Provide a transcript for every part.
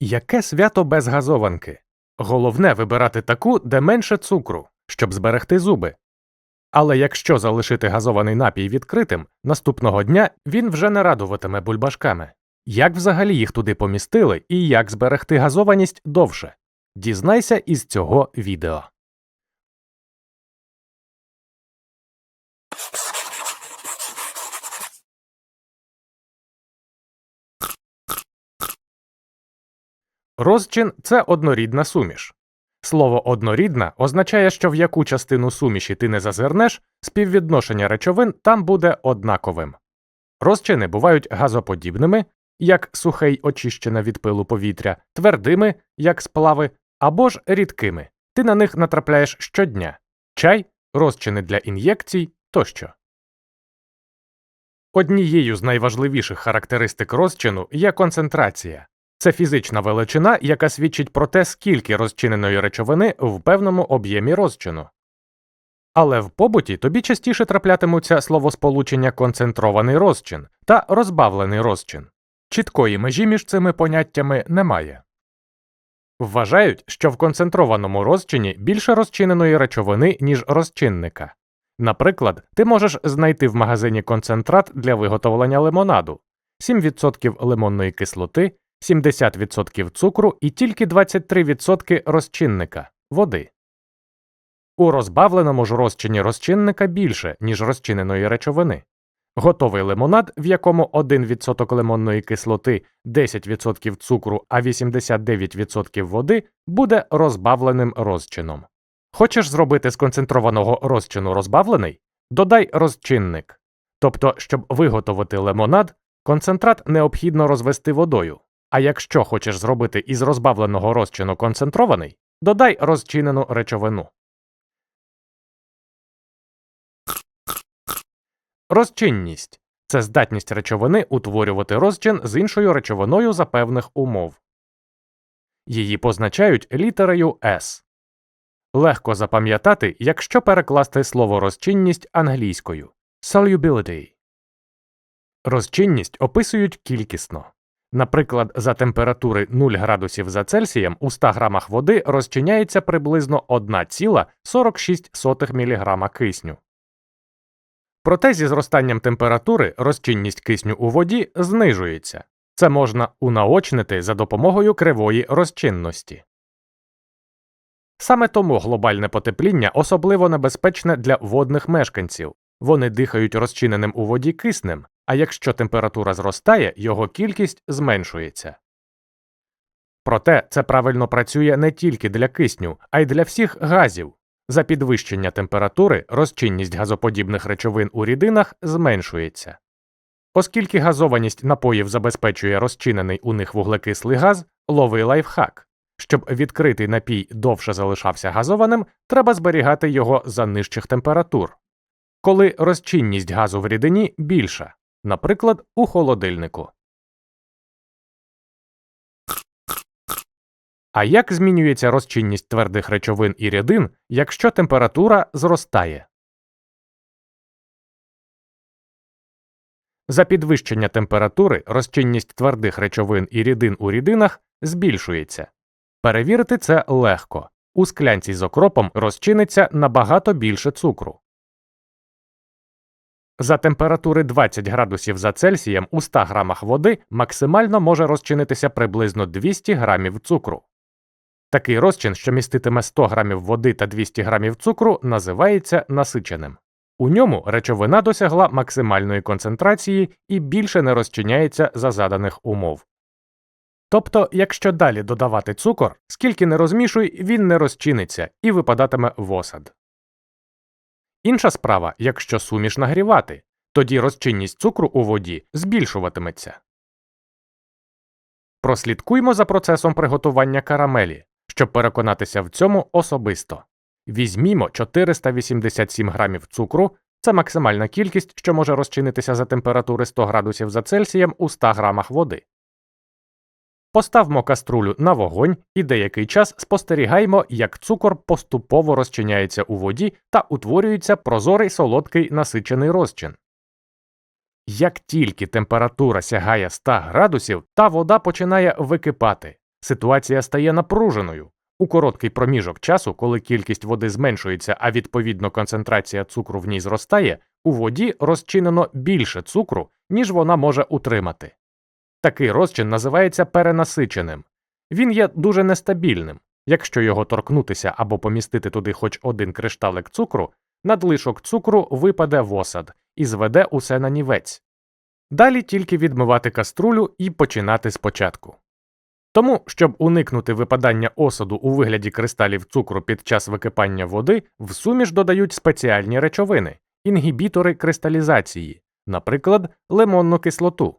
Яке свято без газованки? Головне вибирати таку, де менше цукру, щоб зберегти зуби. Але якщо залишити газований напій відкритим, наступного дня він вже не радуватиме бульбашками. Як взагалі їх туди помістили і як зберегти газованість довше? Дізнайся із цього відео. Розчин це однорідна суміш. Слово однорідна означає, що в яку частину суміші ти не зазирнеш, співвідношення речовин там буде однаковим. Розчини бувають газоподібними, як сухе й очищене від пилу повітря, твердими, як сплави, або ж рідкими. Ти на них натрапляєш щодня чай, розчини для ін'єкцій тощо. Однією з найважливіших характеристик розчину є концентрація. Це фізична величина, яка свідчить про те, скільки розчиненої речовини в певному об'ємі розчину. Але в побуті тобі частіше траплятимуться словосполучення концентрований розчин та розбавлений розчин. Чіткої межі між цими поняттями немає. Вважають, що в концентрованому розчині більше розчиненої речовини, ніж розчинника. Наприклад, ти можеш знайти в магазині концентрат для виготовлення лимонаду 7% лимонної кислоти, 70% цукру і тільки 23% розчинника води. У розбавленому ж розчині розчинника більше, ніж розчиненої речовини. Готовий лимонад, в якому 1% лимонної кислоти, 10% цукру, а 89% води, буде розбавленим розчином. Хочеш зробити з концентрованого розчину розбавлений? Додай розчинник. Тобто, щоб виготовити лимонад, концентрат необхідно розвести водою. А якщо хочеш зробити із розбавленого розчину концентрований, додай розчинену речовину. Розчинність це здатність речовини утворювати розчин з іншою речовиною за певних умов. Її позначають літерею S. Легко запам'ятати, якщо перекласти слово розчинність англійською solubility. Розчинність описують кількісно. Наприклад, за температури 0 градусів за Цельсієм у 100 грамах води розчиняється приблизно 1,46 мг кисню. Проте зі зростанням температури розчинність кисню у воді знижується. Це можна унаочнити за допомогою кривої розчинності. Саме тому глобальне потепління особливо небезпечне для водних мешканців. Вони дихають розчиненим у воді киснем, а якщо температура зростає, його кількість зменшується. Проте це правильно працює не тільки для кисню, а й для всіх газів. За підвищення температури розчинність газоподібних речовин у рідинах зменшується. Оскільки газованість напоїв забезпечує розчинений у них вуглекислий газ, лови лайфхак. Щоб відкритий напій довше залишався газованим, треба зберігати його за нижчих температур. Коли розчинність газу в рідині більша, наприклад, у холодильнику. А як змінюється розчинність твердих речовин і рідин, якщо температура зростає? За підвищення температури розчинність твердих речовин і рідин у рідинах збільшується. Перевірити це легко. У склянці з окропом розчиниться набагато більше цукру. За температури 20 градусів за Цельсієм у 100 грамах води максимально може розчинитися приблизно 200 грамів цукру. Такий розчин, що міститиме 100 грамів води та 200 грамів цукру, називається насиченим. У ньому речовина досягла максимальної концентрації і більше не розчиняється за заданих умов. Тобто, якщо далі додавати цукор, скільки не розмішуй, він не розчиниться і випадатиме в осад. Інша справа, якщо суміш нагрівати, тоді розчинність цукру у воді збільшуватиметься. Прослідкуймо за процесом приготування карамелі, щоб переконатися в цьому особисто. Візьмімо 487 грамів цукру це максимальна кількість, що може розчинитися за температури 100 градусів за Цельсієм у 100 грамах води. Поставмо каструлю на вогонь і деякий час спостерігаємо, як цукор поступово розчиняється у воді та утворюється прозорий солодкий насичений розчин. Як тільки температура сягає 100 градусів, та вода починає википати. ситуація стає напруженою. У короткий проміжок часу, коли кількість води зменшується, а відповідно концентрація цукру в ній зростає, у воді розчинено більше цукру, ніж вона може утримати. Такий розчин називається перенасиченим. Він є дуже нестабільним. Якщо його торкнутися або помістити туди хоч один кришталик цукру, надлишок цукру випаде в осад і зведе усе на нівець. Далі тільки відмивати каструлю і починати спочатку. Тому, щоб уникнути випадання осаду у вигляді кристалів цукру під час википання води, в суміш додають спеціальні речовини інгібітори кристалізації, наприклад, лимонну кислоту.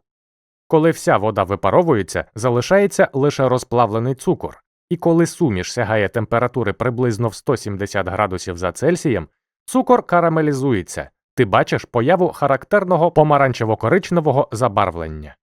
Коли вся вода випаровується, залишається лише розплавлений цукор, і коли суміш сягає температури приблизно в 170 градусів за Цельсієм, цукор карамелізується, ти бачиш появу характерного помаранчево-коричневого забарвлення.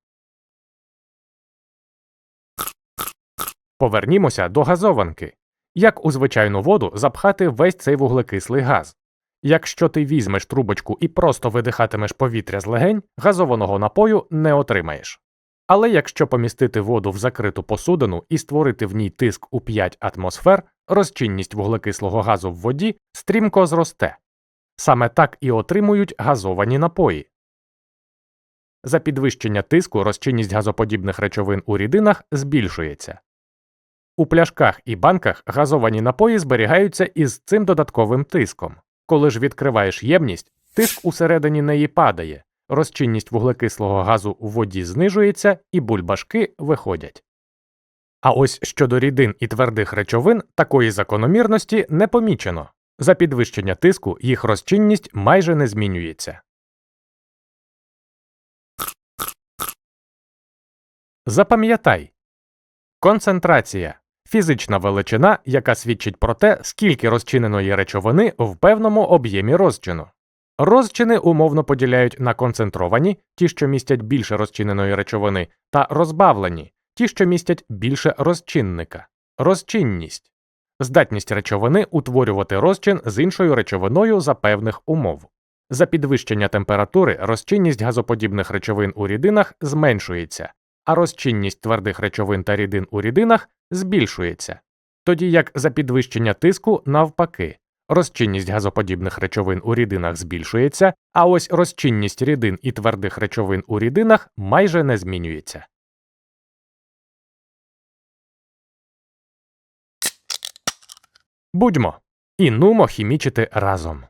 Повернімося до газованки. Як у звичайну воду запхати весь цей вуглекислий газ? Якщо ти візьмеш трубочку і просто видихатимеш повітря з легень, газованого напою не отримаєш. Але якщо помістити воду в закриту посудину і створити в ній тиск у 5 атмосфер, розчинність вуглекислого газу в воді стрімко зросте. Саме так і отримують газовані напої. За підвищення тиску розчинність газоподібних речовин у рідинах збільшується. У пляшках і банках газовані напої зберігаються із цим додатковим тиском. Коли ж відкриваєш ємність, тиск усередині неї падає, розчинність вуглекислого газу у воді знижується і бульбашки виходять. А ось щодо рідин і твердих речовин такої закономірності не помічено. За підвищення тиску їх розчинність майже не змінюється. Запам'ятай концентрація фізична величина, яка свідчить про те, скільки розчиненої речовини в певному об'ємі розчину. Розчини умовно поділяють на концентровані, ті, що містять більше розчиненої речовини, та розбавлені, ті, що містять більше розчинника. Розчинність здатність речовини утворювати розчин з іншою речовиною за певних умов. За підвищення температури розчинність газоподібних речовин у рідинах зменшується, а розчинність твердих речовин та рідин у рідинах збільшується, тоді як за підвищення тиску навпаки. Розчинність газоподібних речовин у рідинах збільшується, а ось розчинність рідин і твердих речовин у рідинах майже не змінюється. Будьмо і нумо хімічити разом.